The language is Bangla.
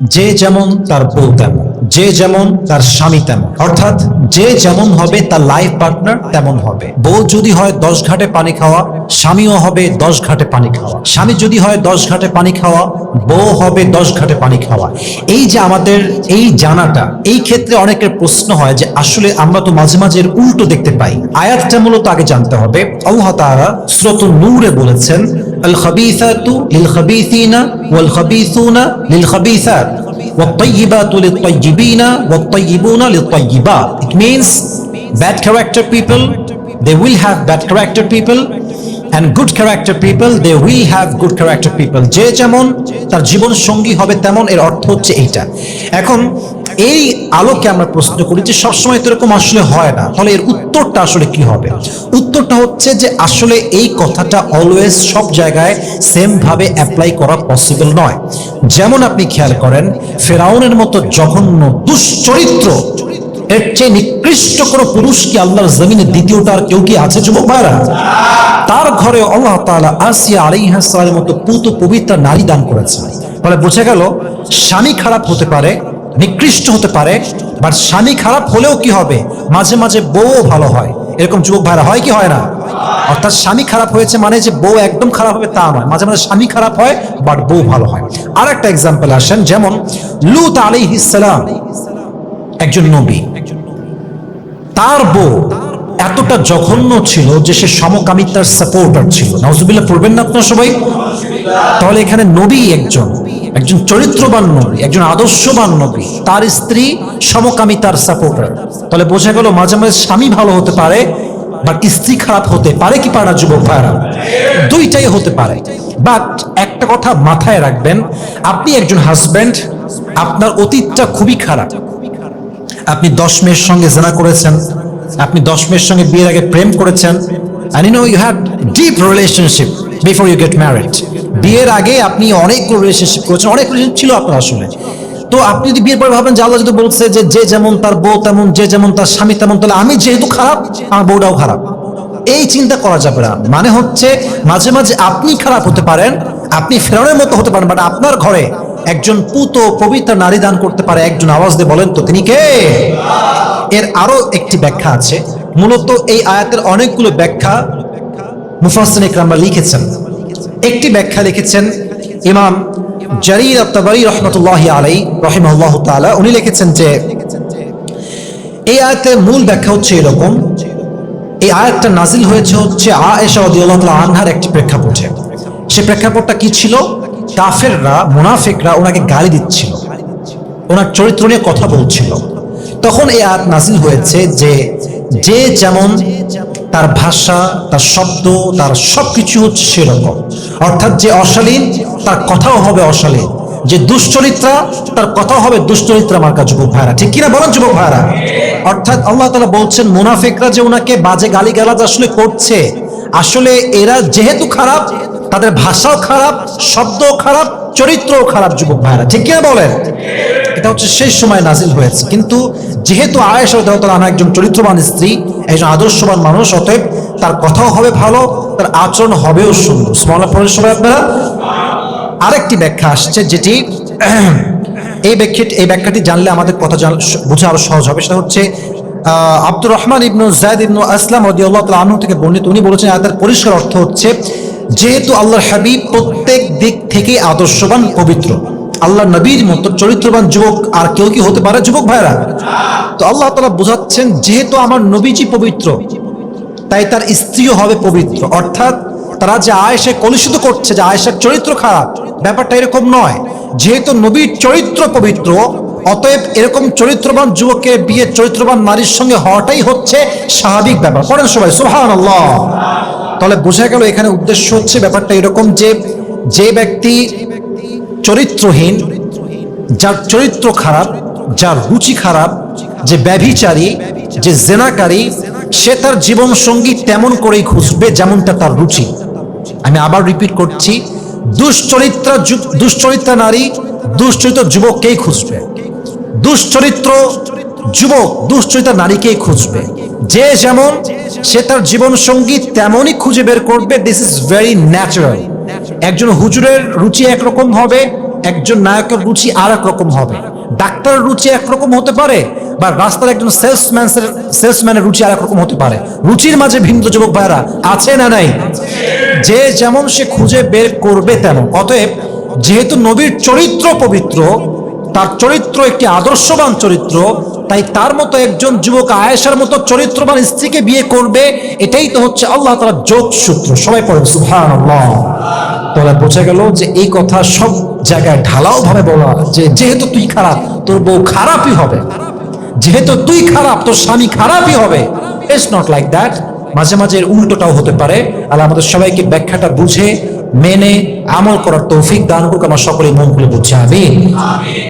যে যেমন তার বউ তেমন, যে যেমন তার স্বামী তেমন। অর্থাৎ যে যেমন হবে তার লাইফ পার্টনার তেমন হবে। বউ যদি হয় দশ ঘাটে পানি খাওয়া, স্বামীও হবে দশ ঘাটে পানি খাওয়া। স্বামী যদি হয় দশ ঘাটে পানি খাওয়া, বউ হবে দশ ঘাটে পানি খাওয়া। এই যে আমাদের এই জানাটা, এই ক্ষেত্রে অনেকের প্রশ্ন হয় যে আসলে আমরা তো মাঝে মাঝে এর উল্টো দেখতে পাই। আয়াতটা মূলত আগে জানতে হবে। আল্লাহ তাআলা সূরাত নূরে বলেছেন الخبيثات للخبيثين والخبيثون للخبيثات والطيبات للطيبين والطيبون للطيبات. It means bad character people they will have bad character people. And good character people, they will have good character people. যে যেমন তার জীবন সঙ্গী হবে, তেমন এর অর্থ হচ্ছে এইটা। এখন, এই আলোকে আমরা প্রশ্ন করি যে সবসময় তো এরকম আসলে হয় না। তাহলে এর উত্তরটা আসলে কি হবে? উত্তরটা হচ্ছে যে আসলে এই কথাটা অলওয়েজ সব জায়গায় সেম ভাবে অ্যাপ্লাই করা পসিবল নয়। যেমন আপনি খেয়াল করেন, ফেরাউনের মতো জঘন্য, দুশ্চরিত্র এর চেয়ে নিকৃষ্ট কোনো পুরুষ কি আল্লাহর জমিনে দ্বিতীয়টা আর কেউ কি আছে, যুবক ভাইরা তার ঘরে আল্লাহ তাআলা আসিয়া আলাইহাসসালামের মতো পুত পবিত্র নারী দান করেছে। ফলে বোঝা গেল, স্বামী খারাপ হতে পারে, নিকৃষ্ট হতে পারে বাট স্বামী খারাপ হলেও কি হবে? মাঝে মাঝে বউও ভালো হয়। এরকম যুবক ভাইরা হয় কি হয় না? অর্থাৎ স্বামী খারাপ হয়েছে মানে যে বউ একদম খারাপ হবে তা নয়। মাঝে মাঝে স্বামী খারাপ হয় বাট বউ ভালো হয়। আর একটা এক্সাম্পল আসেন, যেমন লুত আলাইহিস সালাম, একজন নবী। তার বউ এতটা জঘন্য ছিল যে সে সমকামিতার সাপোর্টার ছিল। নজুবিল্লাহ পড়বেন না আপনার সবাই? তাহলে এখানে নবী একজন একজন চরিত্রবান নবী, একজন আদর্শবান নবী। তার স্ত্রী সমকামিতার সাপোর্টার তাহলে বোঝা গেল মাঝে মাঝে স্বামী ভালো হতে পারে, বাট স্ত্রী খারাপ হতে পারে কি পারে যুবক ভাইরা দুইটাই হতে পারে। বাট একটা কথা মাথায় রাখবেন, আপনি একজন হাজব্যান্ড আপনার অতীতটা খুবই খারাপ। আপনি দশ মেয়ের সঙ্গে জেনা করেছেন, আপনি দশ মেয়ের সঙ্গে বিয়ের আগে প্রেম করেছেন, and you know you had deep relationship before you get married. বিয়ের আগে আপনি অনেক রিলেশনশিপ করেছেন, অনেক রিলেশন ছিল আপনার আসলে। তো আপনি যদি বিয়ের পরে ভাবেন যে আল্লাহ যদি বলছে যে যে যেমন তার বউ তেমন, যে যেমন তার স্বামী তেমন, তাহলে আমি যেহেতু খারাপ, আমার বউটাও খারাপ। এই চিন্তা করা যাবে না। মানে হচ্ছে মাঝে মাঝে আপনি খারাপ হতে পারেন, আপনি ফেরানোর মতো হতে পারেন বাট আপনার ঘরে একজন পুত পবিত্র নারী দান করতে পারে, একজন আওয়াজ দিয়ে বলেন তো, তিনি কে? এর আরও একটি ব্যাখ্যা আছে। মূলত এই আয়াতের অনেকগুলো ব্যাখ্যা মুফাসিন ইকরামরা লিখেছেন। একটি ব্যাখ্যা লিখেছেন ইমাম জারির আত্তাবারি রহমতুল্লাহ আলাই রহিমাল্লাহ তাআলা। উনি লিখেছেন যে, এই আয়াতের মূল ব্যাখ্যা হচ্ছে এরকম, এই আয়াতটা নাজিল হয়েছে হচ্ছে আয়েশা রাদিয়াল্লাহু আনহার একটি প্রেক্ষাপটে। সে প্রেক্ষাপটটা কি ছিল? কাফেররা, মুনাফিকরা ওনাকে গালি দিচ্ছিল। ওনার চরিত্র নিয়ে কথা বলছিল। তখন এই আয়াত নাজিল হয়েছে যে যে যেমন তার ভাষা, তার শব্দ, তার সবকিছু হচ্ছে সেরকম। অর্থাৎ যে অশালীন, তার কথাও হবে অশালীন। যে দুশ্চরিত্রা, তার কথাও হবে দুশ্চরিত্রা মার্কা যুবক ভাইরা ঠিক কিনা বলেন, যুবক ভাইরা অর্থাৎ আল্লাহ তালা বলছেন, মুনাফিকরা যে ওনাকে বাজে গালি গালাজ আসলে করছে, আসলে এরা যেহেতু খারাপ তাদের ভাষাও খারাপ, শব্দও খারাপ, চরিত্রও খারাপ, যুবক ভাইরা ঠিক কিনা বলেন? এটা হচ্ছে সেই সময় নাজিল হয়েছে। কিন্তু যেহেতু আয়েশা একজন চরিত্রবান স্ত্রী, একজন আদর্শবান মানুষ, অতএব তার কথাও হবে ভালো, তার আচরণ হবেও সুন্দর। স্মরণ পড়েন আপনারা। আরেকটি ব্যাখ্যা আসছে, যেটি এই ব্যাখ্যা এই ব্যাখ্যাটি জানলে আমাদের কথা বোঝা আরও সহজ হবে। সেটা হচ্ছে আব্দুর রহমান ইবনু জায়দ ইবনু আসলাম রদিয়াল্লাহ তাআলা আনহু থেকে বর্ণিত। উনি বলেছেন, আয়াতের পরিষ্কার অর্থ হচ্ছে যেহেতু আল্লাহর হাবিব প্রত্যেক দিক থেকে আদর্শবান, পবিত্র। আল্লাহ নবীর মতো চরিত্রবান যুবক আর কেউ কি হতে পারে যুবক ভাইরা তো আল্লাহ তাআলা বোঝাচ্ছেন, যেহেতু আমার নবীজি পবিত্র, তাই তার স্ত্রীও হবে পবিত্র। অর্থাৎ তারা যে আয়েশে কলুষিত করছে, যে আয়েশার চরিত্র খারাপ, ব্যাপারটা এরকম নয়। যেহেতু নবীর চরিত্র পবিত্র, অতএব এরকম চরিত্রবান যুবককে বিয়ে চরিত্রবান নারীর সঙ্গে হওয়াটাই হচ্ছে স্বাভাবিক ব্যাপার। পড়েন সবাই সুহান আল্লাহ তাহলে বোঝা গেল এখানে উদ্দেশ্য হচ্ছে ব্যাপারটা এরকম যে যে ব্যক্তি চরিত্রহীন, যার চরিত্র খারাপ, যার রুচি খারাপ, যে ব্যভিচারী, যে জেনাকারী, সে তার জীবন সঙ্গী তেমন করেই খুঁজবে যেমনটা তার রুচি। আমি আবার রিপিট করছি, দুশ্চরিত্রা দুশ্চরিত্রা নারী, দুশ্চরিত্র যুবককেই খুঁজবে। দুশ্চরিত্র যুবক, দুশ্চরিত্রা নারীকেই খুঁজবে। যে যেমন সে তার জীবন সঙ্গী তেমনই খুঁজে বের করবে দিস ইজ ভেরি ন্যাচারাল একজন হুজুরের রুচি একরকম হবে, একজন নায়কের রুচি আর রকম হবে। ডাক্তারের রুচি একরকম হতে পারে বা রাস্তার একজন সেলসম্যান সেলসম্যানের রুচি আর রকম হতে পারে। রুচির মাঝে ভিন্ন যুবক ভাইরা আছে না নাই? যে যেমন সে খুঁজে বের করবে তেমন। অতএব, যেহেতু নবীর চরিত্র পবিত্র, তার চরিত্র একটি আদর্শবান চরিত্র তাই তার মতো একজন যুবক আয়েশার মতো চরিত্রবান স্ত্রীকে বিয়ে করবে, এটাই তো হচ্ছে আল্লাহ তাআলার যোগ সূত্র। সবাই পড়েন, সুবহানাল্লাহ। তাহলে বোঝা গেল যে এই কথা সব জায়গায় ঢালাও ভাবে বলা যে যেহেতু তুই খারাপ, তোর বউ খারাপই হবে। যেহেতু তুই খারাপ, তোর স্বামী খারাপই হবে। ইটস নট লাইক দ্যাট মাঝে মাঝে এর উল্টোটাও হতে পারে। আর আমাদের সবাইকে ব্যাখ্যাটা বুঝে, মেনে আমল করার তৌফিক দান করুক, আমার সকলে মন খুলে বুঝছে। আমি